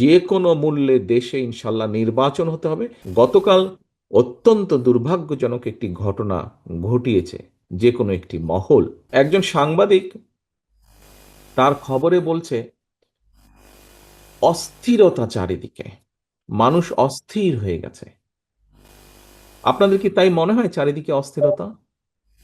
যে কোনো মূল্যে দেশে ইনশাল্লাহ নির্বাচন হতে হবে। গতকাল অত্যন্ত দুর্ভাগ্যজনক একটি ঘটনা ঘটিয়েছে যে কোনো একটি মহল। একজন সাংবাদিক তার খবরে বলছে, অস্থিরতা চারিদিকে, মানুষ অস্থির হয়ে গেছে। আপনাদের কি তাই মনে হয় চারিদিকে অস্থিরতা?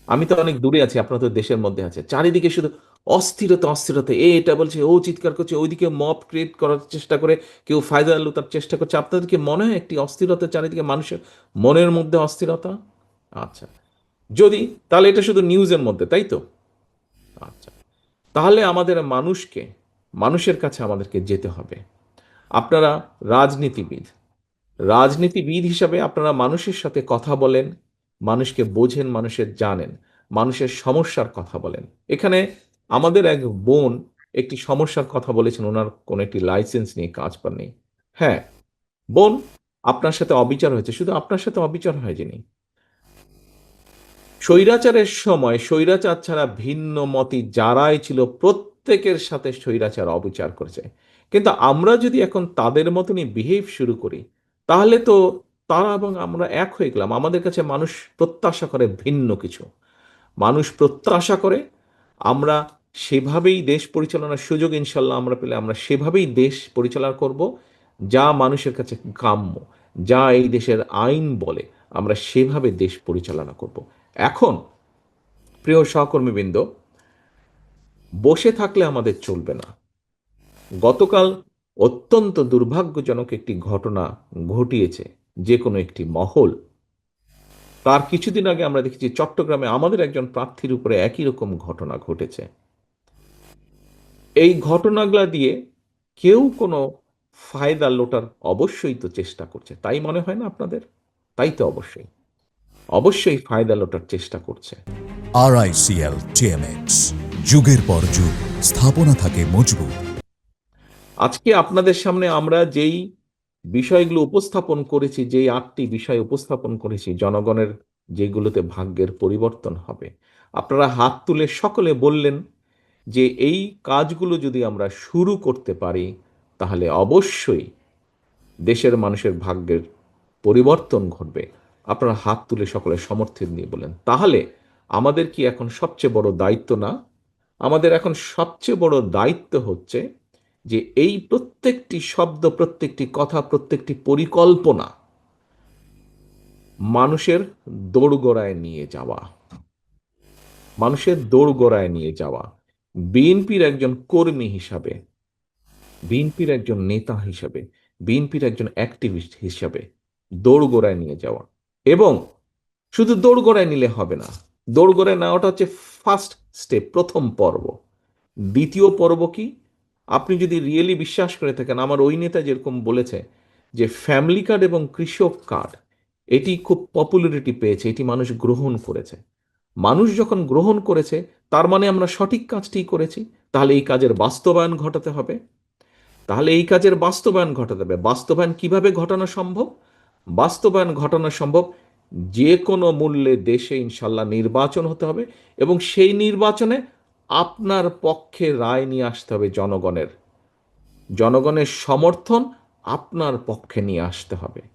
আমি তো অনেক দূরে আছি, আপনারা তো দেশের মধ্যে আছে চারিদিকে শুধু অস্থিরতা অস্থিরতা। এ, এটা বলছে, ও চিৎকার করছে, ওইদিকে মব ক্রিয়েট করার চেষ্টা করে, কেউ ফায়দা লুতার চেষ্টা করছে। আপনাদেরকে মনে হয় একটি অস্থিরতা চারিদিকে মানুষের মনের মধ্যে অস্থিরতা? আচ্ছা। যদি, তাহলে এটা শুধু নিউজের মধ্যে, তাই তো? আচ্ছা। তাহলে আমাদের মানুষকে, মানুষের কাছে আমাদেরকে যেতে হবে। আপনারা রাজনীতিবিদ। রাজনীতিবিদ হিসাবে আপনারা মানুষের সাথে কথা বলেন, মানুষকে বোঝেন, মানুষের জানেন, মানুষের সমস্যার কথা বলেন। এখানে আমাদের এক বোন একটি সমস্যার কথা বলেছেন, ওনার কোনো একটি লাইসেন্স নিয়ে কাজ পাননি হ্যাঁ বোন, আপনার সাথে অবিচার হয়েছে, শুধু আপনার সাথে অবিচার হয়নি স্বৈরাচারের সময় স্বৈরাচার ছাড়া ভিন্ন মতি যারাই ছিল, প্রত্যেকের সাথে স্বৈরাচার অবিচার করেছে। কিন্তু আমরা যদি এখন তাদের মতনই বিহেভ শুরু করি, তাহলে তো তারা এবং আমরা এক হয়ে গেলাম। আমাদের কাছে মানুষ প্রত্যাশা করে ভিন্ন কিছু। মানুষ প্রত্যাশা করে, আমরা সেভাবেই দেশ পরিচালনার সুযোগ ইনশাল্লাহ আমরা পেলে, আমরা সেভাবেই দেশ পরিচালনা করব, যা মানুষের কাছে কাম্য, যা এই দেশের আইন বলে, আমরা সেভাবে দেশ পরিচালনা করব। এখন, প্রিয় সহকর্মীবৃন্দ, বসে থাকলে আমাদের চলবে না। গতকাল অত্যন্ত দুর্ভাগ্যজনক একটি ঘটনা ঘটিয়েছে, যে কোনো একটি মহল। তার কিছুদিন আগে আমরা দেখেছি চট্টগ্রামে আমাদের একজন প্রার্থীর উপরে একই রকম ঘটনা ঘটেছে। এই ঘটনাগুলা দিয়ে কেউ কোনো ফায়দা লোটার অবশ্যই তো চেষ্টা করছে। তাই মনে হয় না আপনাদের? তাই তো অবশ্যই। অবশ্যই ফায়দা লোটার চেষ্টা করছে। আরআইসিএল টিএমএক্স যুগের পর যুগ স্থাপনা থাকে মজবুত। আজকে আপনাদের সামনে আমরা যেই বিষয়গুলো উপস্থাপন করেছি যেই আটটি বিষয় উপস্থাপন করেছি জনগণের যেগুলোতে ভাগ্যের পরিবর্তন হবে আপনারা হাত তুলে সকলে বললেন যে এই কাজগুলো যদি আমরা শুরু করতে পারি, তাহলে অবশ্যই দেশের মানুষের ভাগ্যের পরিবর্তন ঘটবে। আপনারা হাত তুলে সকলে সমর্থন দিয়ে বলেন। তাহলে আমাদের কি এখন সবচেয়ে বড় দায়িত্ব না? আমাদের এখন সবচেয়ে বড় দায়িত্ব হচ্ছে যে এই প্রত্যেকটি শব্দ, প্রত্যেকটি কথা, প্রত্যেকটি পরিকল্পনা মানুষের দোরগোড়ায় নিয়ে যাওয়া। মানুষের দোরগোড়ায় নিয়ে যাওয়া। বিএনপির একজন কর্মী হিসাবে, বিএনপির একজন নেতা হিসাবে, বিএনপির একজন অ্যাক্টিভিস্ট হিসাবে দোরগোড়ায় নিয়ে যাওয়া। এবং শুধু দোরগোড়ায় নিলে হবে না, দোরগোড়ায় নেওয়াটা হচ্ছে ফার্স্ট স্টেপ প্রথম পর্ব। দ্বিতীয় পর্ব কি? আপনি যদি রিয়েলি বিশ্বাস করে থাকেন, আমার ওই নেতা যেরকম বলেছে যে ফ্যামিলি কার্ড এবং কৃষক কার্ড এটি খুব পপুলারিটি পেয়েছে, এটি মানুষ গ্রহণ করেছে। মানুষ যখন গ্রহণ করেছে, তার মানে আমরা সঠিক কাজটি করেছি, তাহলে এই কাজের বাস্তবায়ন ঘটাতে হবে। তাহলে এই কাজের বাস্তবায়ন ঘটাতে হবে। বাস্তবায়ন কীভাবে ঘটানো সম্ভব? বাস্তবায়ন ঘটানো সম্ভব যে কোনো মূল্যে দেশে ইনশাল্লাহ নির্বাচন হতে হবে এবং সেই নির্বাচনে আপনার পক্ষে রায় নিয়ে আসতে হবে জনগণের। জনগণের সমর্থন আপনার পক্ষে নিয়ে আসতে হবে।